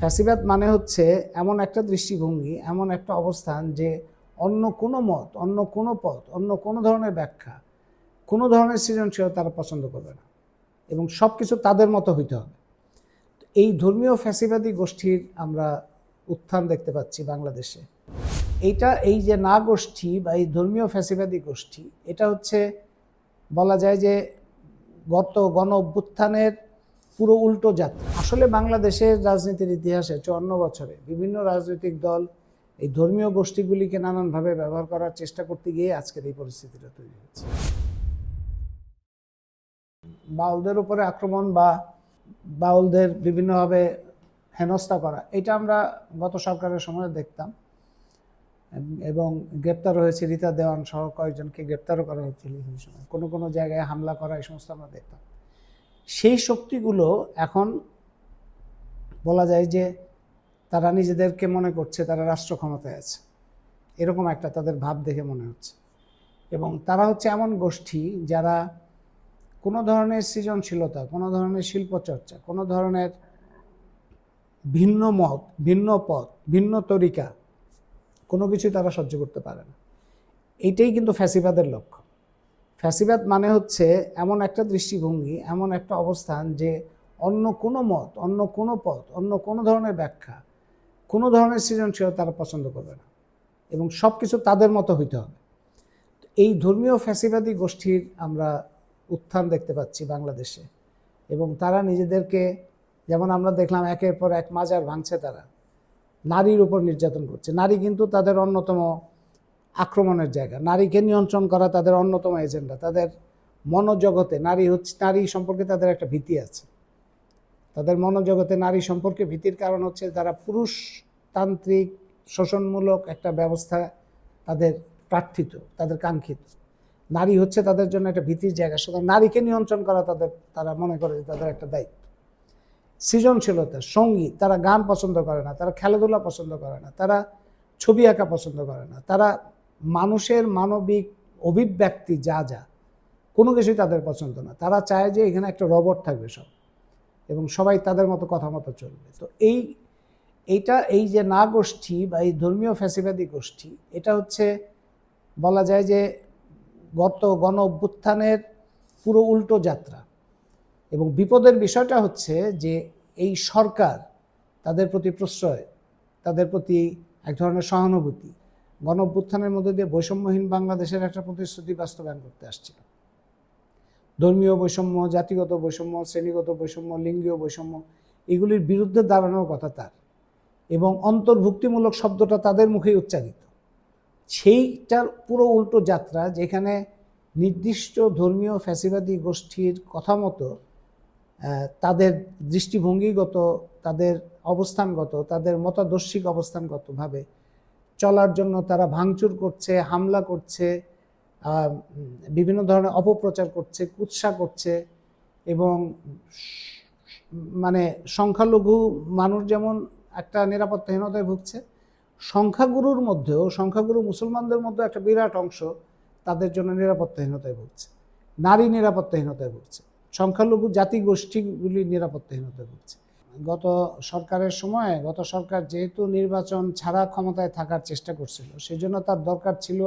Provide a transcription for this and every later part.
ফ্যাসিবাদ মানে হচ্ছে এমন একটা দৃষ্টিভঙ্গি, এমন একটা অবস্থান যে অন্য কোনো মত, অন্য কোনো পথ, অন্য কোনো ধরনের ব্যাখ্যা, কোনো ধরনের সৃজনশীলতা তারা পছন্দ করবে না এবং সব কিছু তাদের মতো হইতে হবে। এই ধর্মীয় ফ্যাসিবাদী গোষ্ঠীর আমরা উত্থান দেখতে পাচ্ছি বাংলাদেশে। এইটা, এই যে না গোষ্ঠী বা এই ধর্মীয় ফ্যাসিবাদী গোষ্ঠী, এটা হচ্ছে বলা যায় যে গত গণ অভ্যুত্থানের পুরো উল্টো যাত্রা আসলে বাংলাদেশের রাজনীতির ইতিহাসে চুয়ান্ন বছরে বিভিন্ন রাজনৈতিক দল এই ধর্মীয় গোষ্ঠীগুলিকে নানানভাবে ব্যবহার করার চেষ্টা করতে গিয়ে আজকের এই পরিস্থিতিটা তৈরি হয়েছে। বাউলদের উপরে আক্রমণ বা বাউলদের বিভিন্নভাবে হেনস্থা করা, এটা আমরা গত সরকারের সময় দেখতাম। এবং গ্রেপ্তার হয়েছে রীতা দেওয়ান সহ কয়েকজনকে গ্রেপ্তারও করা হয়েছিল সেই সময়। কোনো কোনো জায়গায় হামলা করা এই সমস্ত আমরা দেখতাম। সেই শক্তিগুলো এখন বলা যায় যে তারা নিজেদেরকে মনে করছে তারা রাষ্ট্র ক্ষমতায় আছে। এরকম একটা তাদের ভাব দেখে মনে হচ্ছে। এবং তারা হচ্ছে এমন গোষ্ঠী যারা কোনো ধরনের সৃজনশীলতা, কোনো ধরনের শিল্পচর্চা, কোনো ধরনের ভিন্ন মত, ভিন্ন পথ, ভিন্ন তরিকা কোনো কিছুই তারা সহ্য করতে পারে না। এইটাই কিন্তু ফ্যাসিবাদের লক্ষ্য ফ্যাসিবাদ মানে হচ্ছে এমন একটা দৃষ্টিভঙ্গি, এমন একটা অবস্থান যে অন্য কোনো মত, অন্য কোনো পথ, অন্য কোনো ধরনের ব্যাখ্যা, কোনো ধরনের সৃজনশীলতা তারা পছন্দ করবে না এবং সব কিছু তাদের মতো হইতে হবে। এই ধর্মীয় ফ্যাসিবাদী গোষ্ঠীর আমরা উত্থান দেখতে পাচ্ছি বাংলাদেশে এবং তারা নিজেদেরকে, যেমন আমরা দেখলাম একের পর এক মাজার ভাঙছে তারা, নারীর উপর নির্যাতন করছে। নারী কিন্তু তাদের অন্যতম আক্রমণের জায়গা। নারীকে নিয়ন্ত্রণ করা তাদের অন্যতম এজেন্ডা। তাদের মনোজগতে নারী হচ্ছে নারী সম্পর্কে তাদের একটা ভীতি আছে। তাদের মনোজগতে নারী সম্পর্কে ভীতির কারণ হচ্ছে তারা পুরুষতান্ত্রিক, শোষণমূলক একটা ব্যবস্থা তাদের প্রার্থিত, তাদের কাঙ্ক্ষিত। নারী হচ্ছে তাদের জন্য একটা ভীতির জায়গা। সুতরাং নারীকে নিয়ন্ত্রণ করা তাদের তারা মনে করে যে তাদের একটা দায়িত্ব। সৃজনশীলতা সংগীত তারা গান পছন্দ করে না, তারা খেলাধুলা পছন্দ করে না, তারা ছবি আঁকা পছন্দ করে না, তারা মানুষের মানবিক অভিব্যক্তি যা যা, কোনো কিছুই তাদের পছন্দ না। তারা চায় যে এখানে একটা রবট থাকবে সব এবং সবাই তাদের মতো কথা মতো চলবে। তো এই, এইটা, এই যে না গোষ্ঠী বা এই ধর্মীয় ফ্যাসিবাদী গোষ্ঠী, এটা হচ্ছে বলা যায় যে গত গণ অভ্যুত্থানের পুরো উল্টো যাত্রা এবং বিপদের বিষয়টা হচ্ছে যে এই সরকার তাদের প্রতি প্রশ্রয়, তাদের প্রতি এক ধরনের সহানুভূতি গণ অভ্যুত্থানের মধ্যে দিয়ে বৈষম্যহীন বাংলাদেশের একটা প্রতিশ্রুতি বাস্তবায়ন করতে আসছিল। ধর্মীয় বৈষম্য, জাতিগত বৈষম্য, শ্রেণীগত বৈষম্য, লিঙ্গীয় বৈষম্য, এগুলির বিরুদ্ধে দাঁড়ানোর কথা তার। এবং অন্তর্ভুক্তিমূলক শব্দটা তাদের মুখেই উচ্চারিত। সেইটার পুরো উল্টো যাত্রা যেখানে নির্দিষ্ট ধর্মীয় ফ্যাসিবাদী গোষ্ঠীর কথা মতো তাদের দৃষ্টিভঙ্গিগত, তাদের অবস্থানগত, তাদের মতাদর্শিক অবস্থানগতভাবে চলার জন্য তারা ভাঙচুর করছে, হামলা করছে বিভিন্ন ধরনের অপপ্রচার করছে, কুৎসা করছে এবং মানে সংখ্যালঘু মানুষ যেমন একটা নিরাপত্তাহীনতায় ভুগছে, সংখ্যাগুরুর মধ্যেও, সংখ্যাগুরু মুসলমানদের মধ্যে একটা বিরাট অংশ তাদের জন্য নিরাপত্তাহীনতায় ভুগছে, নারী নিরাপত্তাহীনতায় ভুগছে, সংখ্যালঘু জাতিগোষ্ঠীগুলি নিরাপত্তাহীনতায় ভুগছে। গত সরকারের সময়, গত সরকার যেহেতু নির্বাচন ছাড়া ক্ষমতায় থাকার চেষ্টা করছিল সেই জন্য তার দরকার ছিল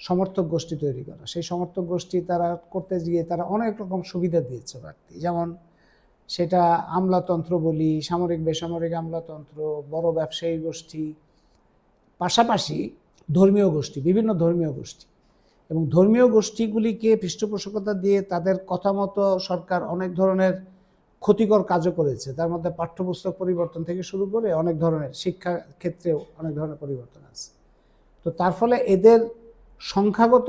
সমর্থক গোষ্ঠী তৈরি করা। সেই সমর্থক গোষ্ঠী তারা করতে গিয়ে তারা অনেক রকম সুবিধা দিয়েছে বাড়তি যেমন সেটা আমলাতন্ত্র বলি, সামরিক, বেসামরিক আমলাতন্ত্র, বড় ব্যবসায়ী গোষ্ঠী, পাশাপাশি ধর্মীয় গোষ্ঠী, বিভিন্ন ধর্মীয় গোষ্ঠী। এবং ধর্মীয় গোষ্ঠীগুলিকে পৃষ্ঠপোষকতা দিয়ে তাদের কথা মতো সরকার অনেক ধরনের ক্ষতিকর কাজও করেছে। তার মধ্যে পাঠ্যপুস্তক পরিবর্তন থেকে শুরু করে অনেক ধরনের শিক্ষা ক্ষেত্রেও অনেক ধরনের পরিবর্তন আছে। তো তার ফলে এদের সংখ্যাগত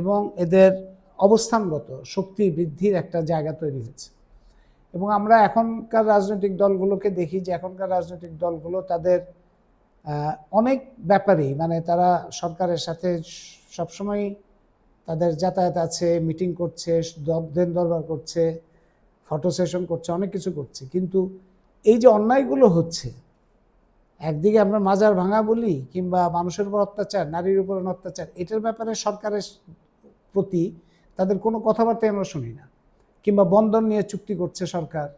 এবং এদের অবস্থানগত শক্তি বৃদ্ধির একটা জায়গা তৈরি হয়েছে। এবং আমরা এখনকার রাজনৈতিক দলগুলোকে দেখি যে এখনকার রাজনৈতিক দলগুলো তাদের অনেক ব্যাপারেই মানে তারা সরকারের সাথে সবসময় তাদের যাতায়াত আছে, মিটিং করছে দেন দরবার করছে ফটো সেশন করছে, অনেক কিছু করছে। কিন্তু এই যে অন্যায়গুলো হচ্ছে, একদিকে আমরা মাজার ভাঙা বলি কিংবা মানুষের উপর অত্যাচার, নারীর উপর অত্যাচার, এটার ব্যাপারে সরকারের প্রতি তাদের কোনো কথাবার্তাই আমরা শুনি না। কিংবা বন্ধন নিয়ে চুক্তি করছে সরকার,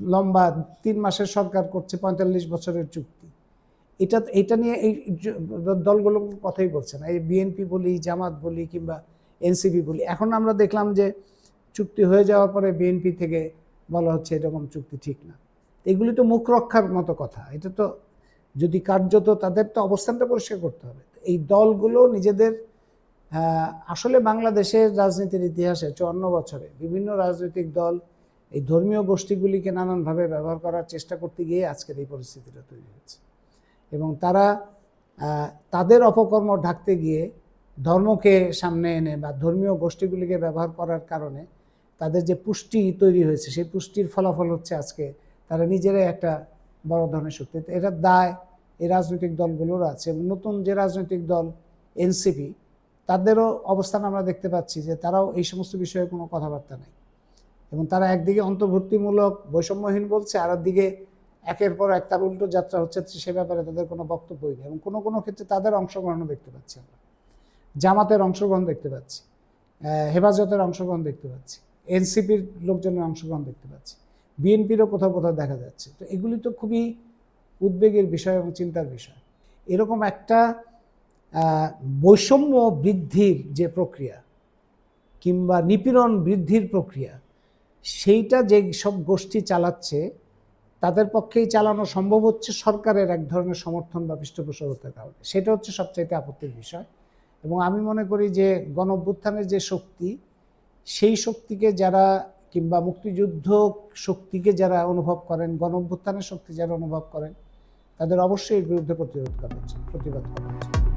লম্বা তিন মাসের সরকার করছে পঁয়তাল্লিশ বছরের চুক্তি। এটা এটা নিয়ে এই জ- দলগুলো কথাই বলছে না। এই বিএনপি বলি, জামাত বলি কিংবা এনসিপি বলি। এখন আমরা দেখলাম যে চুক্তি হয়ে যাওয়ার পরে বিএনপি থেকে বলা হচ্ছে এরকম চুক্তি ঠিক না। এগুলি তো মুখ রক্ষার মতো কথা। এটা তো যদি কার্যত তাদের তো অবস্থানটা পরিষ্কার করতে হবে। এই দলগুলো নিজেদের আসলে বাংলাদেশের রাজনীতির ইতিহাসে চুয়ান্ন বছরে বিভিন্ন রাজনৈতিক দল এই ধর্মীয় গোষ্ঠীগুলিকে নানানভাবে ব্যবহার করার চেষ্টা করতে গিয়ে আজকের এই পরিস্থিতিটা তৈরি হয়েছে। এবং তারা তাদের অপকর্ম ঢাকতে গিয়ে ধর্মকে সামনে এনে বা ধর্মীয় গোষ্ঠীগুলিকে ব্যবহার করার কারণে তাদের যে পুষ্টি তৈরি হয়েছে, সেই পুষ্টির ফলাফল হচ্ছে আজকে তারা নিজেরাই একটা বড় ধরনের শক্তি। তো এটার দায়, এই রাজনৈতিক দলগুলোর আছে। নতুন যে রাজনৈতিক দল এনসিপি, তাদেরও অবস্থান আমরা দেখতে পাচ্ছি যে তারাও এই সমস্ত বিষয়ে কোনো কথাবার্তা নেই। এবং তারা একদিকে অন্তর্ভুক্তিমূলক, বৈষম্যহীন বলছে আর একদিকে একের পর এক তার উল্টো যাত্রা হচ্ছে সে ব্যাপারে তাদের কোনো বক্তব্যই নেই। এবং কোনো কোনো ক্ষেত্রে তাদের অংশগ্রহণও দেখতে পাচ্ছি আমরা। জামাতের অংশগ্রহণ দেখতে পাচ্ছি হেফাজতের অংশগ্রহণ দেখতে পাচ্ছি। এনসিপির লোকজনের অংশগ্রহণ দেখতে পাচ্ছি। বিএনপিরও কোথাও কোথাও দেখা যাচ্ছে। তো এগুলি তো খুবই উদ্বেগের বিষয় এবং চিন্তার বিষয়। এরকম একটা বৈষম্য বৃদ্ধির যে প্রক্রিয়া কিংবা নিপীড়ন বৃদ্ধির প্রক্রিয়া, সেইটা যে সব গোষ্ঠী চালাচ্ছে, তাদের পক্ষেই চালানো সম্ভব হচ্ছে সরকারের এক ধরনের সমর্থন বা পৃষ্ঠপোষকতার কারণে। সেটা হচ্ছে সবচাইতে আপত্তির বিষয়। এবং আমি মনে করি যে গণ যে শক্তি সেই শক্তিকে যারা কিংবা মুক্তিযুদ্ধ শক্তিকে যারা অনুভব করেন গণ শক্তি যারা অনুভব করেন, তাদের অবশ্যই এর বিরুদ্ধে প্রতিরোধ করা উচিত প্রতিবাদ করা উচিত